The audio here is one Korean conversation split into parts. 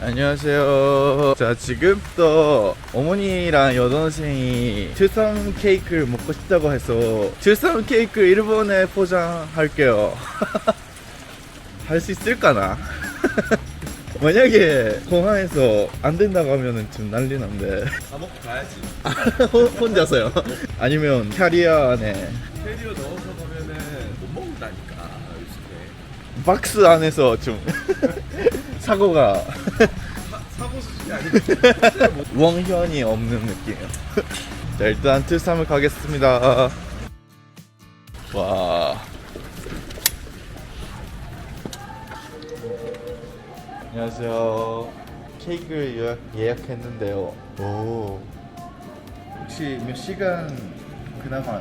안녕하세요. 자, 지금부터 어머니랑 여동생이 칠삼 케이크를 먹고 싶다고 해서 칠삼 케이크 일본에 포장할게요. 할 수 있을까나? 만약에 공항에서 안 된다고 하면은 좀 난리 난데. 다 먹고 가야지. 혼- 혼자서요? 아니면 캐리어 안에 캐리어 넣어서 가면은 못 먹는다니까 요즘에. 박스 안에서 좀 사고가 사, 사고 수준이 아니고 원현이 없는 느낌이에요. 자, 일단 틀삼을 가겠습니다. 와. 안녕하세요. 케이크를 예약, 예약했는데요. 오. 혹시 몇 시간 그나마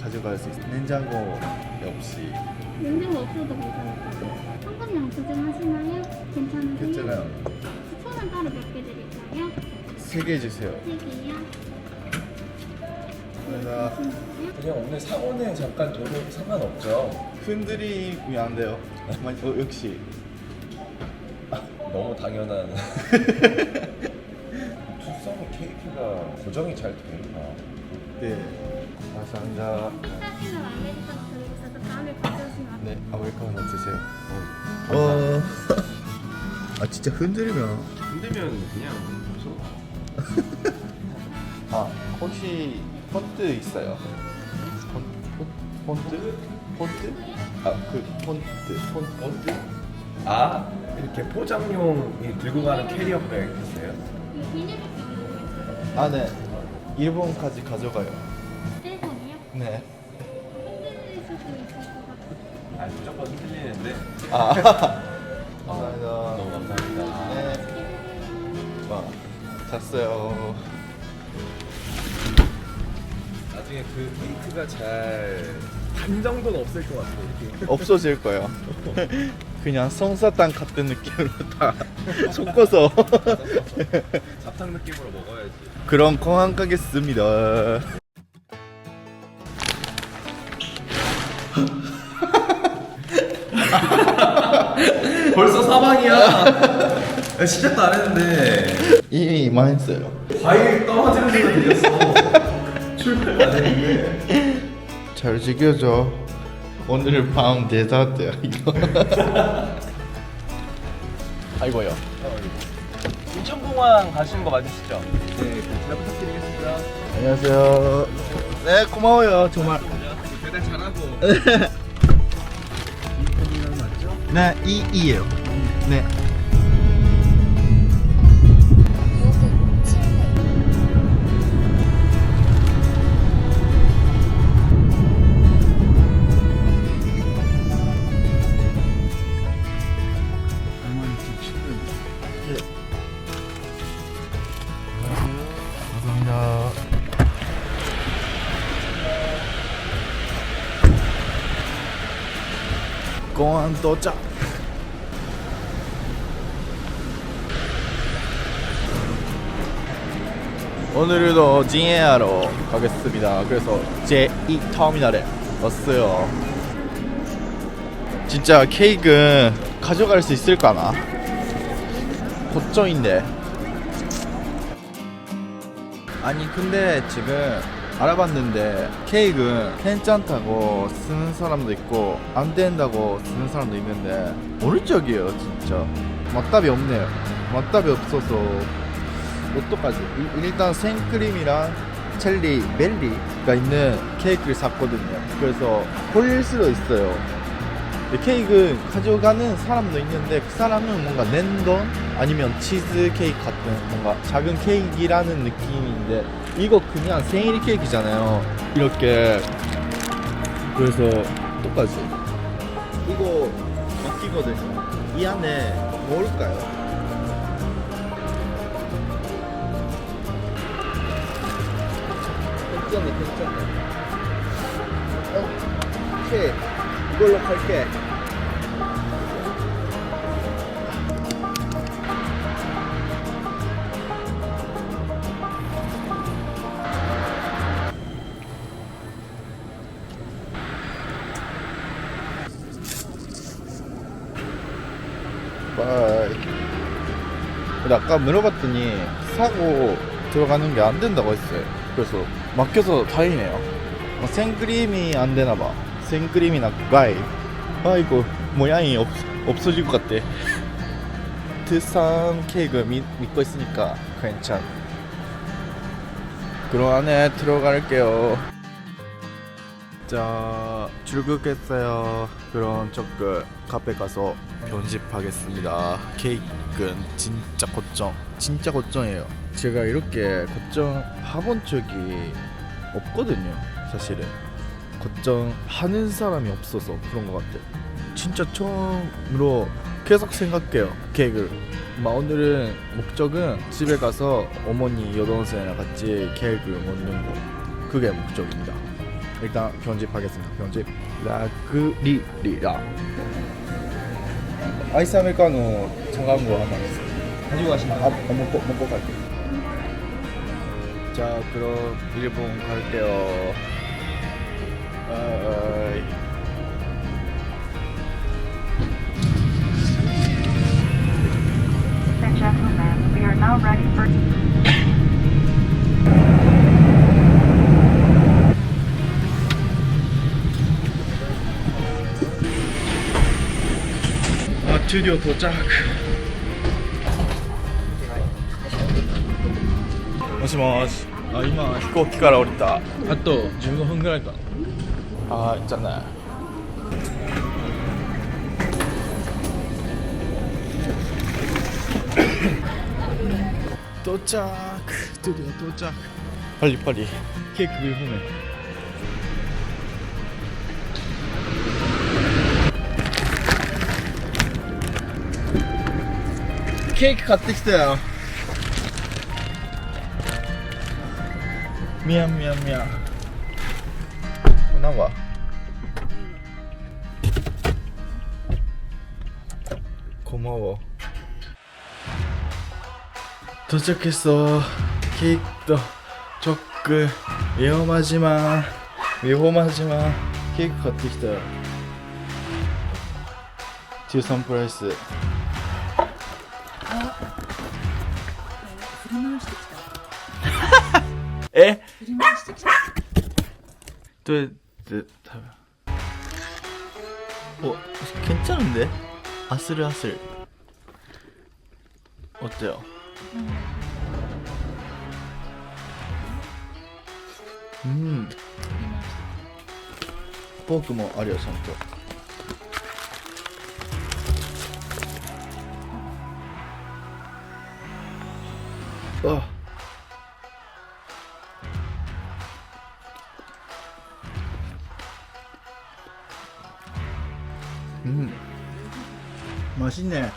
가져갈 수 있어요? 냉장고 없이. 냉장고 없어도 괜찮을 거예요. 현금량 조정하시나요? 괜찮으세요? 괜찮아요. 스푼은 따로 몇 개 드릴까요? 세 개 주세요. 세 개요? 감사합니다. 괜찮으세요? 그냥 오늘 사고는 잠깐 둬도 상관없죠. 흔들리면 안 돼요. 어, 역시. 너무 당연한. 투썸 케이크가 고정이 잘돼 있나? 네. 감사합니다. 스타킹은 아메리카노 드리고 아메리카노 주세요. 어. 어. 아 진짜 흔들면. 힘들면 그냥 줘. 아 혹시 폰트 있어요? 폰, 폰, 폰트? 폰트? 아그 폰트, 폰, 폰트? 아 이렇게 포장용 들고 가는 캐리어백 있어요? 이 비닐밖에 안 들어있어요. 아 네. 일본까지 가져가요. 일본이요? 네. 있을 것같 아요. 아 무조건 흔들리는데. 아. 감사합니다. 너무 감사합니다. 네. 와, 잤어요. 나중에 그 케이크가 잘 반 정도는 없을 것 같아요. 이렇게. 없어질 거예요. 그냥 성사탕 같은 느낌으로 다 섞어서 사탕 느낌으로 먹어야지. 그럼 공항 가겠습니다. 벌써 사방이야. 시작도 안 했는데 이미 이만했어요. 과일 떨어지는 소리가 들렸어. 출발 안 했는데. 잘 지켜줘. 오늘 밤 데자트야 이거. 아이고요. 인천공항 가시는 거 맞으시죠? 네, 잘 부탁드리겠습니다. 안녕하세요. 네 고마워요 정말. 배달 잘하고. 네 이이에요. 네. 감 공항 도착. 오늘도 진해하러 가겠습니다. 그래서 제2 터미널에 왔어요. 진짜 케이크 가져갈 수 있을까나? 걱정인데. 아니 근데 지금 알아봤는데 케이크 괜찮다고 쓰는 사람도 있고 안 된다고 쓰는 사람도 있는데 어느 쪽이에요 진짜. 맞답이 없네요. 맞답이 없어서 어떡하지? 일- 일단 생크림이랑 젤리 멜리가 있는 케이크를 샀거든요. 그래서 홀릴 수도 있어요 케이크 가져가는 사람도 있는데 그 사람은 뭔가 랜덤 아니면 치즈 케이크 같은 뭔가 작은 케이크라는 느낌인데 이거 그냥 생일 케이크잖아요. 이렇게. 그래서 똑같이. 이거 바뀌거든요 이 안에 뭘까요? 괜찮네 괜찮네. 어, 오케이 이걸로 바이 근데 아까 물어봤더니 사고 들어가는 게 안 된다고 했어요. 그래서 맡겨서 다행이네요. 어, 생크림이 안 되나 봐. 생크림이나 가이. 아이고 모양이 없 없어질 것 같대. 트산 케이크 믿, 믿고 있으니까 괜찮. 그럼 안에 들어갈게요. 자 출국했어요. 그럼 저그 카페 가서 편집하겠습니다. 케이크는 진짜 고정, 진짜 고정이에요. 제가 이렇게 고정 해본 적이 없거든요. 사실은 고정하는 사람이 없어서 그런 것 같아. 진짜 처음으로 계속 생각해요. 케이크를. 막 오늘은 목적은 집에 가서 어머니 여동생이랑 같이 케이크를 먹는 거. 그게 목적입니다. 일단 편집하겠습니다. 편집. 라그리리라. 아이스 아메리카노 장가한 거 하나 있어. 가지고 가시나? 아, 어, 먹고 먹고 갈게. 자, 그럼 일본 갈게요. 終了到着。もしもし。あ今飛行機から降りた。あと15分ぐらいか。あじゃあね到着，这里到着。パリパリ。ケーキ食い放。ケーキ買ってきたよ。みやみやみやこれ何は？こんばんは。到着しそう。キとチョック。美馬島。マジ島。ケーキ買ってきた13プライス。 에? 振り回してきた。 또, 또, 다. 어, 괜찮은데? 아슬아슬. 어때요? 음. 포크 뭐 아리요, ちゃんと. 아. 음. 맛있네.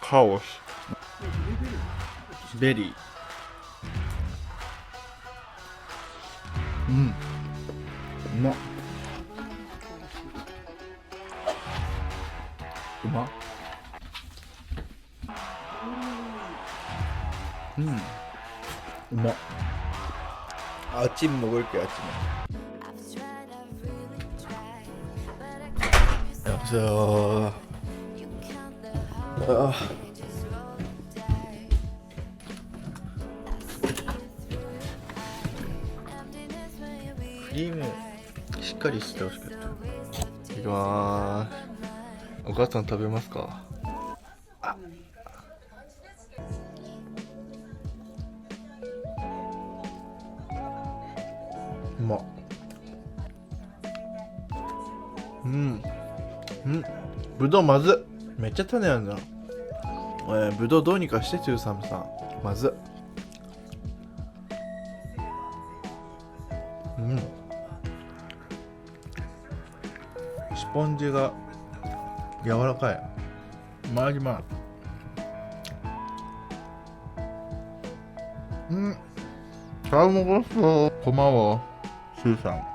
카오스. 베리. 음. 우마. 우마. 음. 우마. 아침 먹을게 아침에. 여보세요. あクリームしっかりしてほしかった。いきまーす。お母さん食べますか？あ。うま。うん。うん。ぶどうまずめっちゃ種あるな。えー、ぶどうどうにかして、トゥーサムさん。まずっ。うん。スポンジが柔らかい。マジマン。うん。잘 먹었어. 고마워, 수상.